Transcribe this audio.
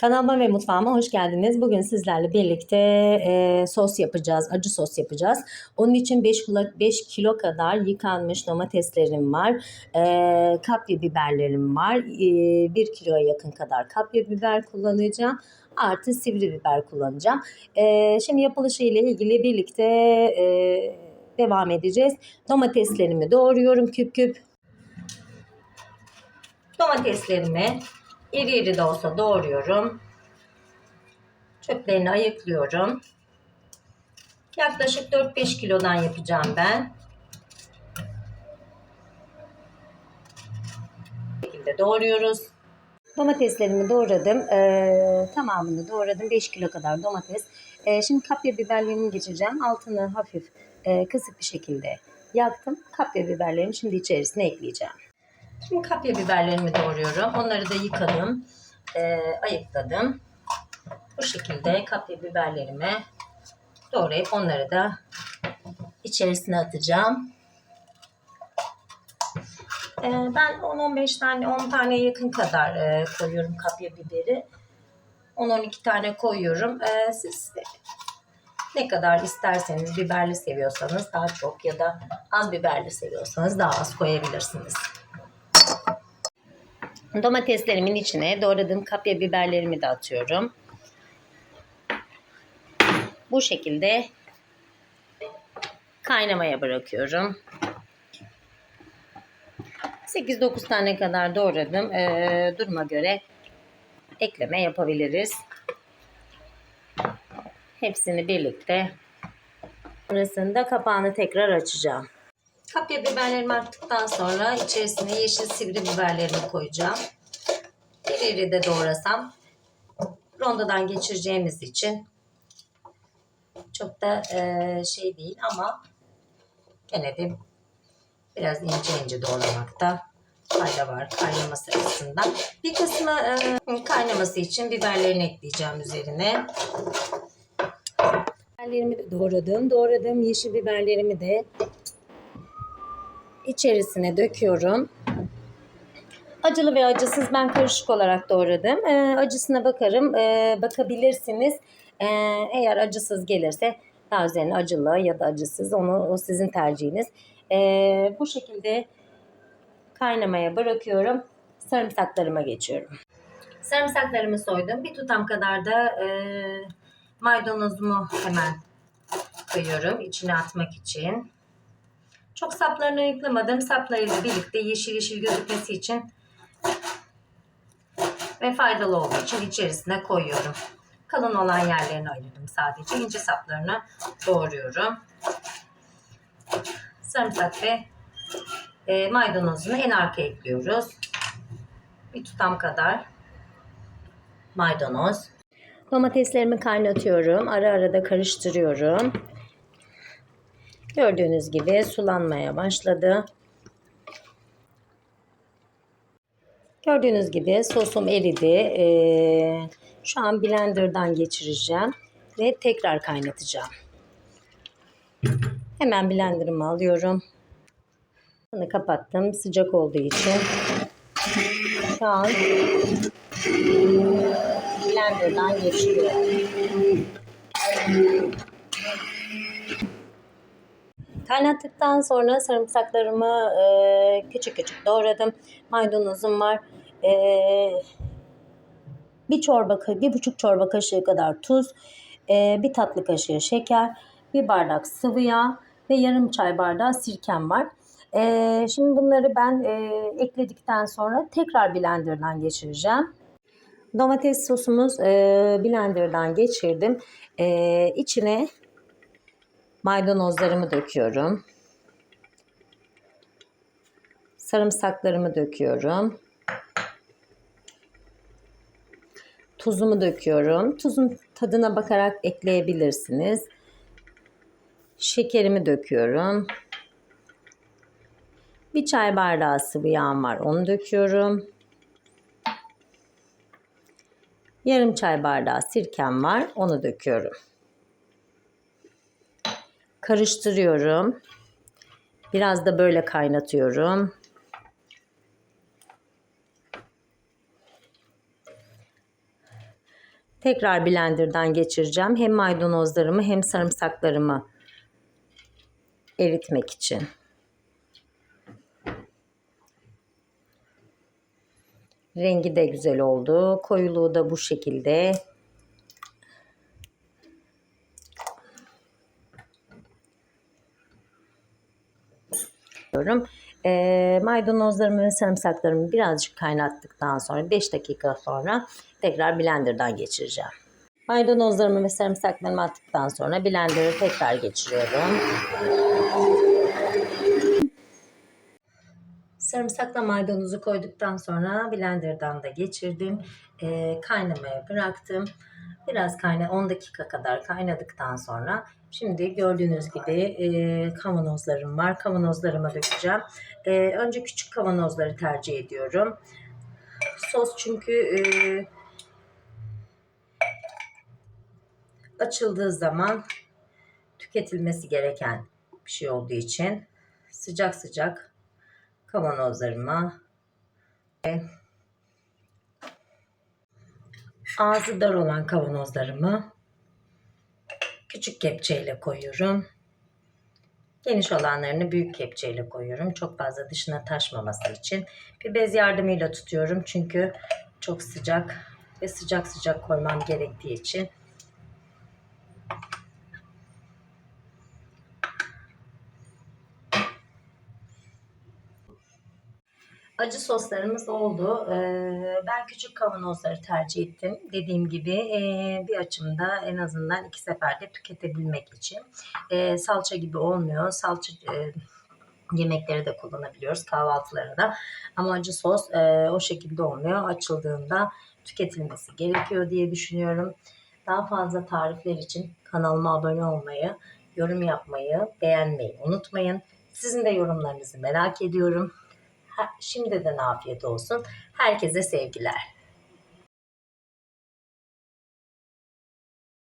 Kanalıma ve mutfağıma hoş geldiniz. Bugün sizlerle birlikte e, sos yapacağız, acı sos yapacağız. Onun için 5 kilo, 5 kilo kadar yıkanmış domateslerim var, e, kapya biberlerim var, e, 1 kiloya yakın kadar kapya biber kullanacağım. Artı sivri biber kullanacağım. E, şimdi yapılışı ile ilgili birlikte e, devam edeceğiz. Domateslerimi doğruyorum küp küp. Domateslerimi İri iri de olsa doğruyorum. Çöplerini ayıklıyorum. Yaklaşık 4-5 kilodan yapacağım ben. Bu şekilde doğruyoruz. Domateslerimi doğradım. Ee, tamamını doğradım. 5 kilo kadar domates. Ee, şimdi kapya biberlerimi geçireceğim. Altını hafif e, kısık bir şekilde yaktım. Kapya biberlerimi şimdi içerisine ekleyeceğim. Şimdi kapya biberlerimi doğruyorum. Onları da yıkadım. E, ayıkladım. Bu şekilde kapya biberlerimi doğrayıp onları da içerisine atacağım. E, ben 10-15 tane 10 tane yakın kadar e, koyuyorum kapya biberi. 10-12 tane koyuyorum. E, siz ne kadar isterseniz biberli seviyorsanız daha çok ya da az biberli seviyorsanız daha az koyabilirsiniz. Domateslerimin içine doğradığım kapya biberlerimi de atıyorum. Bu şekilde kaynamaya bırakıyorum. 8-9 tane kadar doğradım. Ee, duruma göre ekleme yapabiliriz. Hepsini birlikte arasında kapağını tekrar açacağım. Kapya biberlerimi attıktan sonra içerisine yeşil sivri biberlerimi koyacağım. İri iri de doğrasam rondodan geçireceğimiz için çok da e, şey değil ama gene de biraz ince ince doğramakta fayda var kaynaması açısından. Bir kısmı e, kaynaması için biberlerini ekleyeceğim üzerine. Biberlerimi de doğradım. Doğradığım yeşil biberlerimi de içerisine döküyorum. Acılı ve acısız ben karışık olarak doğradım. Ee, acısına bakarım. Ee, bakabilirsiniz. Ee, eğer acısız gelirse daha üzerine acılı ya da acısız onu o sizin tercihiniz. Ee, bu şekilde kaynamaya bırakıyorum. Sarımsaklarıma geçiyorum. Sarımsaklarımı soydum. Bir tutam kadar da e, maydanozumu hemen koyuyorum içine atmak için. Çok saplarını ayıklamadım. Saplarıyla birlikte yeşil yeşil gözükmesi için ve faydalı olduğu için içerisine koyuyorum. Kalın olan yerlerini ayırdım sadece. İnce saplarını doğruyorum. Sarımsak ve e, maydanozunu en arka ekliyoruz. Bir tutam kadar maydanoz. Domateslerimi kaynatıyorum. Ara ara da karıştırıyorum. Gördüğünüz gibi sulanmaya başladı. Gördüğünüz gibi sosum eridi. Ee, şu an blenderdan geçireceğim ve tekrar kaynatacağım. Hemen blenderımı alıyorum. Bunu kapattım sıcak olduğu için. Şu an blenderdan geçiriyorum. Kaynattıktan sonra sarımsaklarımı e, küçük küçük doğradım. Maydanozum var. E, bir çorba, bir buçuk çorba kaşığı kadar tuz, e, bir tatlı kaşığı şeker, bir bardak sıvı yağ ve yarım çay bardağı sirkem var. E, şimdi bunları ben e, ekledikten sonra tekrar blenderdan geçireceğim. Domates sosumuz e, blenderdan geçirdim. E, içine Maydanozlarımı döküyorum. Sarımsaklarımı döküyorum. Tuzumu döküyorum. Tuzun tadına bakarak ekleyebilirsiniz. Şekerimi döküyorum. Bir çay bardağı sıvı yağım var. Onu döküyorum. Yarım çay bardağı sirkem var. Onu döküyorum karıştırıyorum. Biraz da böyle kaynatıyorum. Tekrar blenderdan geçireceğim. Hem maydanozlarımı hem sarımsaklarımı eritmek için. Rengi de güzel oldu. Koyuluğu da bu şekilde. Diyorum. E, maydanozlarımı ve sarımsaklarımı birazcık kaynattıktan sonra 5 dakika sonra tekrar blenderdan geçireceğim. Maydanozlarımı ve sarımsaklarımı attıktan sonra blenderı tekrar geçiriyorum. Sarımsakla maydanozu koyduktan sonra blenderdan da geçirdim. E, kaynamaya bıraktım. Biraz kayna 10 dakika kadar kaynadıktan sonra şimdi gördüğünüz gibi e, kavanozlarım var. Kavanozlarıma dökeceğim. E, önce küçük kavanozları tercih ediyorum. Sos çünkü e, açıldığı zaman tüketilmesi gereken bir şey olduğu için sıcak sıcak kavanozlarıma ve ağzı dar olan kavanozlarımı küçük kepçeyle koyuyorum. Geniş olanlarını büyük kepçeyle koyuyorum. Çok fazla dışına taşmaması için. Bir bez yardımıyla tutuyorum çünkü çok sıcak ve sıcak sıcak koymam gerektiği için. Acı soslarımız oldu. Ee, ben küçük kavanozları tercih ettim. Dediğim gibi e, bir açımda en azından iki seferde tüketebilmek için. E, salça gibi olmuyor. Salça e, yemekleri de kullanabiliyoruz kahvaltılara da. Ama acı sos o şekilde olmuyor. Açıldığında tüketilmesi gerekiyor diye düşünüyorum. Daha fazla tarifler için kanalıma abone olmayı, yorum yapmayı, beğenmeyi unutmayın. Sizin de yorumlarınızı merak ediyorum. Şimdiden afiyet olsun. Herkese sevgiler.